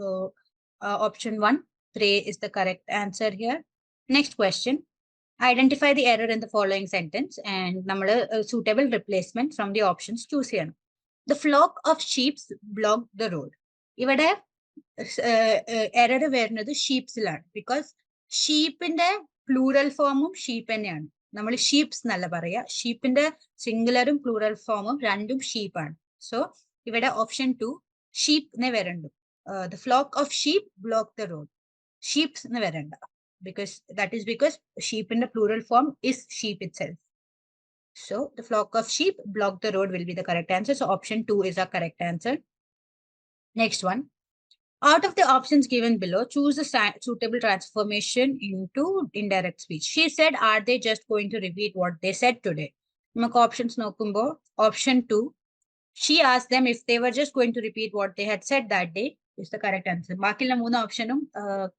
So, uh, option one, three is the correct answer here. Next question. Identify the error in the following sentence and a suitable replacement from the options choose here. The flock of sheep blocked the road. ഇവിടെ error വരുന്നത് ഷീപ്സിലാണ് because ഷീപ്പിന്റെ plural ഫോമും sheep തന്നെയാണ് നമ്മൾ sheeps എന്നല്ല പറയുക ഷീപ്പിന്റെ സിംഗുലറും plural ഫോമും രണ്ടും ഷീപ്പാണ് സോ ഇവിടെ ഓപ്ഷൻ ടു ഷീപ്പ് എന്ന് വരണ്ടു Uh, the flock of sheep block the road. Sheeps in the veranda because that is because sheep in the plural form is sheep itself. So the flock of sheep block the road will be the correct answer. So option two is our correct answer. Next one. Out of the options given below, choose a suitable transformation into indirect speech. She said, are they just going to repeat what they said today? Options Nokumbo. Option two. She asked them if they were just going to repeat what they had said that day. Is the correct answer ബാക്കിയുള്ള മൂന്ന് ഓപ്ഷനും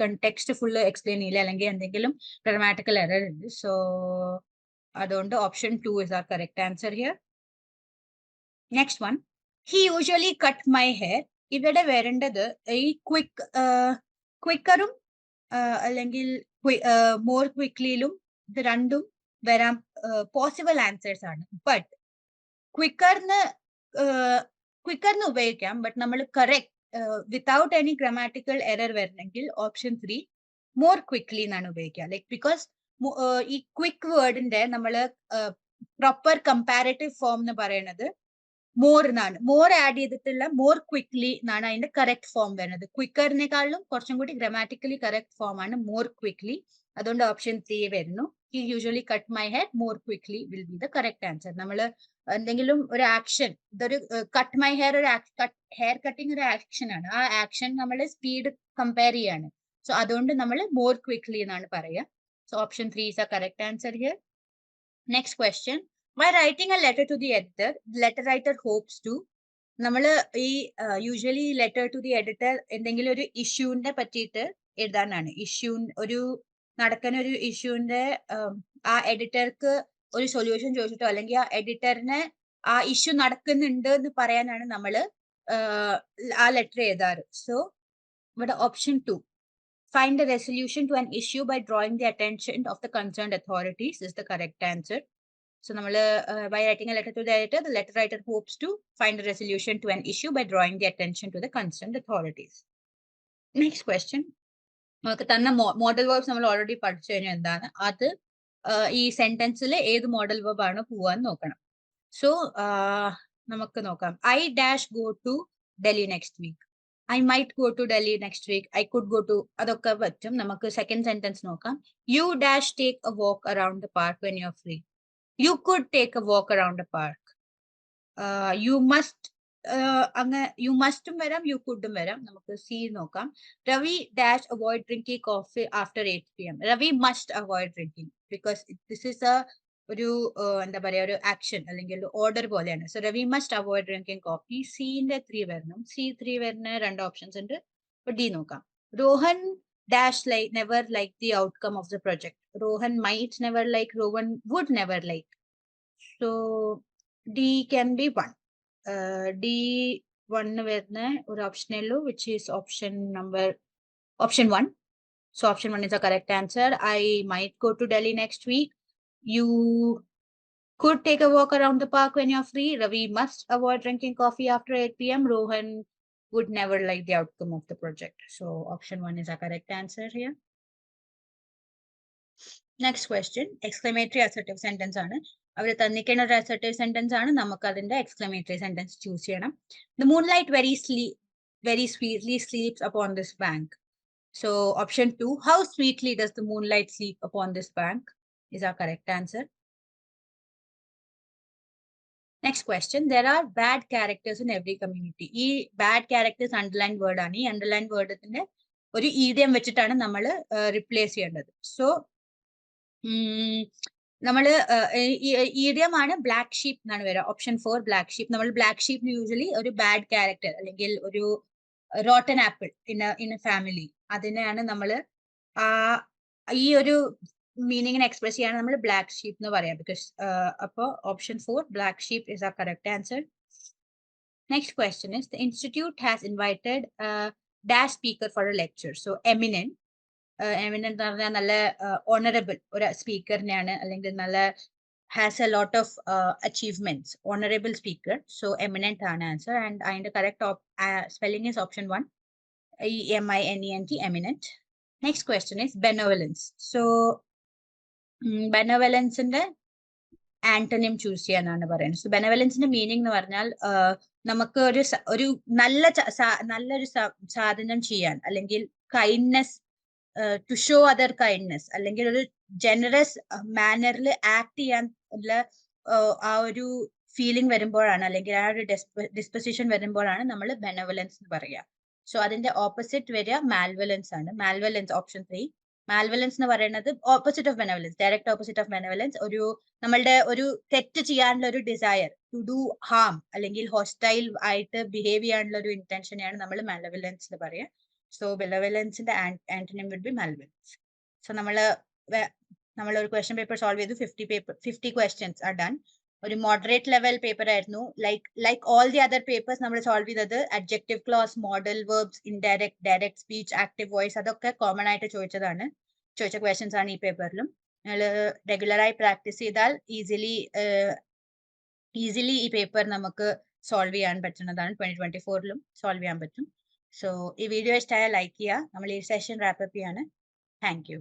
context full explain ചെയ്യില്ല അല്ലെങ്കിൽ എന്തെങ്കിലും grammatical error ഉണ്ട്. So അതുകൊണ്ട് option two is our correct answer here next one he usually cut my hair ഇവിടെ വരേണ്ടത് ഈ ക്വിക്ക് ക്വിക്കറും അല്ലെങ്കിൽ മോർ ക്വിക്ലിയിലും ഇത് രണ്ടും വരാൻ പോസിബിൾ ആൻസേഴ്സ് ആണ്. ബട്ട് ക്വിക്കറിന് ക്വിക്കറിന് ഉപയോഗിക്കാം ബട്ട് നമ്മൾ correct without any grammatical error വരണമെങ്കിൽ ഓപ്ഷൻ ത്രീ മോർ ക്വിക്ക്ലി എന്നാണ് ഉപയോഗിക്കുക. ലൈക്ക് ബിക്കോസ് ഈ ക്വിക്ക് വേർഡിന്റെ നമ്മൾ പ്രോപ്പർ കമ്പാരറ്റീവ് ഫോം എന്ന് പറയുന്നത് മോർ എന്നാണ്. മോർ ആഡ് ചെയ്തിട്ടുള്ള മോർ ക്വിക്ക്ലി എന്നാണ് അതിന്റെ കറക്റ്റ് ഫോം വരുന്നത്. ക്വിക്കറിനെക്കാളും കുറച്ചും കൂടി ഗ്രമാറ്റിക്കലി കറക്റ്റ് ഫോം ആണ് മോർ ക്വിക്ക്ലി അതുകൊണ്ട് ഓപ്ഷൻ ത്രീ വരുന്നു. He usually cut my hair more quickly will be the correct answer നമ്മൾ എന്തെങ്കിലും ഒരു ആക്ഷൻ ഇതൊരു കട്ട് മൈ ഹെയർ ഒരു ഹെയർ കട്ടിങ് ഒരു ആക്ഷൻ ആണ്. ആ ആക്ഷൻ നമ്മൾ സ്പീഡ് കമ്പയർ ചെയ്യാണ്. സോ അതുകൊണ്ട് നമ്മൾ മോർ ക്വിക്ലി എന്നാണ് പറയുക. So option three is a correct answer here next question why writing a letter to the editor letter writer hopes to നമ്മൾ ഈ usually letter to the editor എന്തെങ്കിലും ഒരു ഇഷ്യൂവിനെ പറ്റിയിട്ട് എഴുതാനാണ്. ഇഷ്യൂ ഒരു നടക്കുന്ന ഒരു ഇഷ്യൂവിന്റെ ആ എഡിറ്റർക്ക് ഒരു സൊല്യൂഷൻ ചോദിച്ചിട്ടോ അല്ലെങ്കിൽ ആ എഡിറ്ററിനെ ആ ഇഷ്യൂ നടക്കുന്നുണ്ട് എന്ന് പറയാനാണ് നമ്മൾ ആ ലെറ്റർ എഴുതാറ്. സോ ഇവിടെ option two. Find the resolution to an issue by drawing the attention of the concerned authorities is the correct answer so നമ്മൾ, by writing a letter to the editor, the letter writer to find the resolution to an issue by drawing the attention to the concerned authorities next question. നമുക്ക് തന്നെ model verbs നമ്മൾ already പഠിച്ചു കഴിഞ്ഞാൽ എന്താണ്? അത് ഈ സെന്റൻസിൽ ഏത് മോഡൽ വേർബ് ആണ് പോവാൻ നോക്കണം. സോ നമുക്ക് നോക്കാം. I dash go to Delhi next week I might go to Delhi next week I could go to അതൊക്കെ പറ്റും. നമുക്ക് സെക്കൻഡ് സെന്റൻസ് നോക്കാം. You dash take a walk around the park when you are free you could take a walk around the park you must അങ്ങ് you മസ്റ്റും വരാം you കുഡും വരാം. നമുക്ക് സി നോക്കാം. Ravi dash avoid drinking coffee after eight P M. Ravi must avoid drinking because this is a ഒരു എന്താ പറയാ ഒരു ആക്ഷൻ അല്ലെങ്കിൽ ഓർഡർ പോലെയാണ്. So Ravi must avoid drinking coffee. സീന്റെ three വരണം. സി ത്രീ വരുന്ന രണ്ട് ഓപ്ഷൻസ് ഉണ്ട്. ഡി നോക്കാം. Rohan dash lie never like the outcome of the project. Rohan might never like Rohan would never like. So D can be one. Uh, D one വരുന്ന ഒരു ഓപ്ഷനേ which is option number option one. So option one is the correct answer. I might go to Delhi next week. You could take a walk around the park when you're free. Ravi must avoid drinking coffee after 8 p.m. Rohan would never like the outcome of the project. So option one is a correct answer here. Next question, exclamatory assertive sentence ആണ് അവർ തന്നിരിക്കുന്ന ഒരു assertive sentence ആണ് നമുക്ക് അതിന്റെ exclamatory sentence choose ചെയ്യണം. The moonlight sleigh very very sweetly sleeps upon this bank. So option ഹൗ how sweetly does the moonlight sleep upon this bank is our correct answer. Next question there are bad characters in every community ഈ bad characters underline word ആണ് ഈ underline വേർഡത്തിന്റെ ഒരു ഈഡിയം വെച്ചിട്ടാണ് നമ്മൾ replace ചെയ്യേണ്ടത് so നമ്മൾ ഈഡിയം ആണ് ബ്ലാക്ക് ഷീപ്പ് എന്നാണ് വരിക ഓപ്ഷൻ ഫോർ ബ്ലാക്ക് ഷീപ്പ് നമ്മൾ ബ്ലാക്ക് ഷീപ്പ് യൂഷ്വലി ഒരു ബാഡ് ക്യാരക്ടർ അല്ലെങ്കിൽ ഒരു rotten apple in in a family അതിനെയാണ് നമ്മൾ ഈ ഒരു മീനിങ്ങിനെ എക്സ്പ്രസ് ചെയ്യാണ് നമ്മൾ ബ്ലാക്ക് ഷീപ്പ് എന്ന് പറയാം. ബിക്കോസ് അപ്പോൾ option four black sheep is a correct answer next question is the institute has invited dash speaker for a lecture so eminent എന്ന് പറഞ്ഞാൽ നല്ല ഓണറബിൾ ഒരു സ്പീക്കറിനെയാണ് അല്ലെങ്കിൽ നല്ല has a lot of achievements honourable speaker so eminent ആണ് answer and അതിന്റെ correct spelling is option one E M I N E N T eminent next question is benevolence so ബെനോവലൻസിന്റെ antonym choose ചെയ്യാനാണ് പറയുന്നത്. So ബെനവലൻസിന്റെ meaning എന്ന് പറഞ്ഞാൽ നമുക്ക് ഒരു ഒരു നല്ല നല്ലൊരു സാധനം ചെയ്യാൻ അല്ലെങ്കിൽ kindness to show other kindness അല്ലെങ്കിൽ ഒരു ജനറസ് മാനറിൽ ആക്ട് ചെയ്യാൻ ഉള്ള ആ ഒരു ഫീലിംഗ് വരുമ്പോഴാണ് അല്ലെങ്കിൽ ആ ഒരു ഡിസ്പൊസിഷൻ വരുമ്പോഴാണ് നമ്മൾ ബെനവലൻസ് എന്ന് പറയുക. സോ അതിന്റെ ഓപ്പോസിറ്റ് വരിക മാൽവലൻസ് ആണ്. മാൽവലൻസ് ഓപ്ഷൻ ത്രീ മാൽവലൻസ് എന്ന് പറയുന്നത് opposite of benevolence direct opposite of benevolence ഒരു നമ്മളുടെ ഒരു തെറ്റ് ചെയ്യാനുള്ള ഒരു ഡിസയർ ടു ഡു ഹാം അല്ലെങ്കിൽ ഹോസ്റ്റൈൽ ആയിട്ട് ബിഹേവ് ചെയ്യാനുള്ള ഒരു ഇന്റൻഷനെയാണ് നമ്മൾ മാൽവലൻസ് എന്ന് പറയുക. So ബെലവലൻസിന്റെ antonym would be malevolence so നമ്മൾ നമ്മൾ ഒരു ക്വസ്റ്റ്യൻ പേപ്പർ സോൾവ് ചെയ്തു fifty paper fifty questions are done ഒരു മോഡറേറ്റ് ലെവൽ പേപ്പർ ആയിരുന്നു. Like like all the other papers നമ്മൾ സോൾവ് ചെയ്തത് adjective clause modal verbs indirect direct speech active voice അതൊക്കെ common ആയിട്ട് ചോദിച്ചതാണ്. ചോദിച്ച ക്വസ്റ്റ്യൻസ് ആണ് ഈ പേപ്പറിലും നിങ്ങൾ റെഗുലറായി പ്രാക്ടീസ് ചെയ്താൽ ഈസിലി ഈസിലി ഈ പേപ്പർ നമുക്ക് സോൾവ് ചെയ്യാൻ പറ്റുന്നതാണ്. ട്വന്റി ട്വന്റി ഫോറിലും സോൾവ് ചെയ്യാൻ പറ്റും. സോ ഈ വീഡിയോ ഇഷ്ടമായ ലൈക്ക് ചെയ്യുക. നമ്മൾ ഈ സെഷൻ റാപ്പപ്പ് ചെയ്യാണ്. Thank you